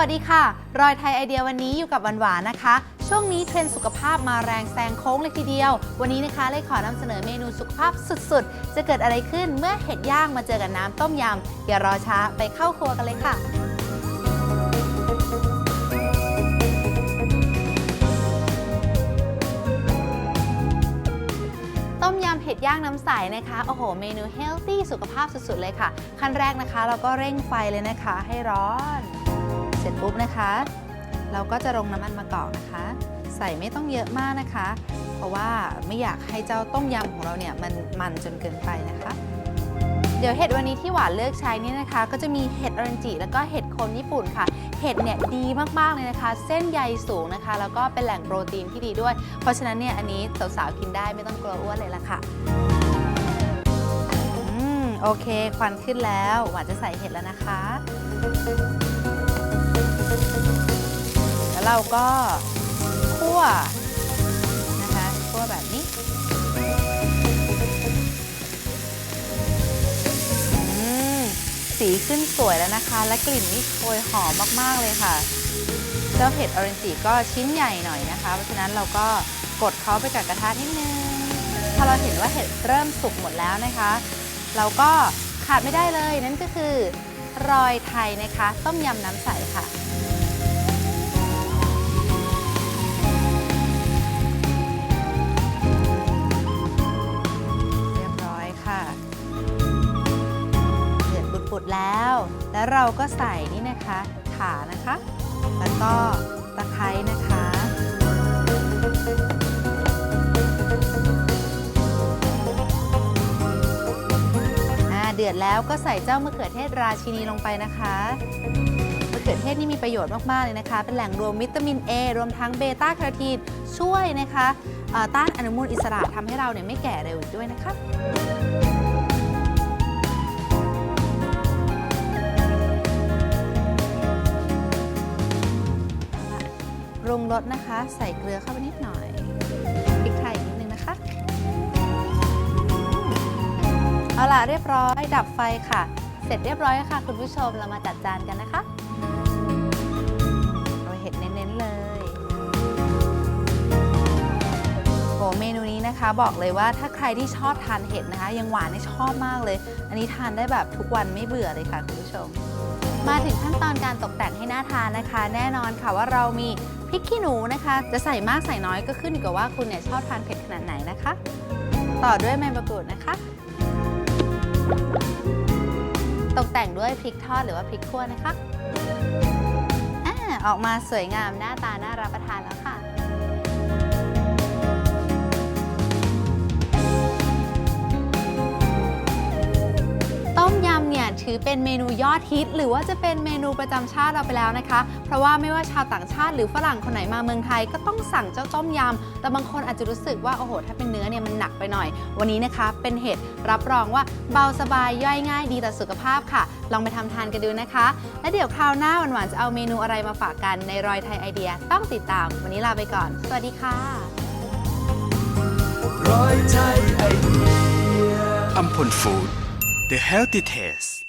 วัสดีค่ะ รอยไทยไอเดียวันนี้อยู่กับหวานๆนะคะ ช่วงนี้เทรนด์สุขภาพมาแรงแซงโค้งเลยทีเดียว วันนี้นะคะเลยขอนำเสนอเมนูสุขภาพสุดๆ จะเกิดอะไรขึ้นเมื่อเห็ดย่างมาเจอกับน้ำต้มยำอย่ารอช้าไปเข้าครัวกันเลยค่ะต้มยำเห็ดย่างน้ำใสนะคะ โอ้โห เมนูเฮลตี้สุขภาพสุดๆเลยค่ะ ขั้นแรกนะคะ เราก็เร่งไฟเลยนะคะ ให้ร้อน เสร็จปุ๊บนะคะ เราก็จะลงน้ำมันมะกอกนะคะ ใส่ไม่ต้องเยอะมากนะคะ เพราะว่าไม่อยากให้เจ้าต้มยำของเราเนี่ยมันมันจนเกินไปนะคะ เดี๋ยวเห็ดวันนี้ที่หวานเลือกใช้นี่นะคะ ก็จะมีเห็ดออรันจิแล้วก็เห็ดโคนญี่ปุ่นค่ะ เห็ดเนี่ยดีมากๆเลยนะคะ เส้นใยสูงนะคะ แล้วก็เป็นแหล่งโปรตีนที่ดีด้วย เพราะฉะนั้นเนี่ยอันนี้สาวๆกินได้ไม่ต้องกลัวอ้วนเลยละค่ะอืมโอเค ควันขึ้นแล้ว หวานจะใส่เห็ดแล้วนะคะ แล้วเราก็คั่วนะคะคั่วแบบนี้อืมสีขึ้นสวยแล้วนะคะ และกลิ่นนี่โชยหอมมาก ๆ เลยค่ะ เจ้าเห็ดออเรนจิก็ชิ้นใหญ่หน่อยนะคะ เพราะฉะนั้นเราก็กดเขาไปกับกระทะนิดนึง พอเราเห็นว่าเห็ดเริ่มสุกหมดแล้วนะคะ เราก็ขาดไม่ได้เลยนั่นก็คือ รอยไทยนะคะ ต้มยำน้ำใสค่ะ ปุดแล้ว แล้วเราก็ใส่นี่นะคะขานะคะ แล้วก็ตะไคร้นะคะอ่าเดือดแล้วก็ใส่เจ้ามะเขือเทศราชินีลงไปนะคะมะเขือเทศนี่มีประโยชน์มากๆเลยนะคะ เป็นแหล่งรวมวิตามิน A รวมทั้งเบต้าแคโรทีนช่วยนะคะต้านอนุมูลอิสระทำให้เราเนี่ยไม่แก่เร็วอีกด้วยนะคะ รสนะคะ ใส่เกลือเข้าไปนิดหน่อยพริกไทยอีกนิดนึงนะคะเอาล่ะเรียบร้อย ดับไฟค่ะ เสร็จเรียบร้อยแล้วค่ะ คุณผู้ชมเรามาจัดจานกันนะคะ นะคะ บอกเลยว่าถ้าใครที่ชอบทานเห็ดนะคะ ยังหวานนี่ชอบมากเลย อันนี้ทานได้แบบทุกวันไม่เบื่อเลยค่ะคุณผู้ชม มาถึงขั้นตอนการตกแต่งให้น่าทานนะคะ แน่นอนค่ะว่าเรามีพริกขี้หนูนะคะ จะใส่มากใส่น้อยก็ขึ้นอยู่กับว่าคุณเนี่ยชอบทานเผ็ดขนาดไหนนะคะ ต่อด้วยใบมะกรูดนะคะ ตกแต่งด้วยพริกทอดหรือว่าพริกขั่วนะคะออกมาสวยงามหน้าตาน่ารับประทานแล้วค่ะ ถือเป็นเมนูยอดฮิต หรือว่าจะเป็นเมนูประจำชาติเราไปแล้วนะคะ เพราะว่าไม่ว่าชาวต่างชาติหรือฝรั่งคนไหนมาเมืองไทยก็ต้องสั่งเจ้าต้มยำแต่บางคนอาจจะรู้สึกว่าโอ้โหถ้าเป็นเนื้อเนี่ยมันหนักไปหน่อย วันนี้นะคะ เป็นเห็ดรับรองว่าเบาสบายย่อยง่ายดีต่อสุขภาพค่ะ ลองไปทำทานกันดูนะคะ และเดี๋ยวคราวหน้าหวานๆจะเอาเมนูอะไรมาฝากกันในรอยไทยไอเดีย ต้องติดตาม วันนี้ลาไปก่อน สวัสดีค่ะรอยไทยไอเดียอัมพลฟู้ด The Healthy Taste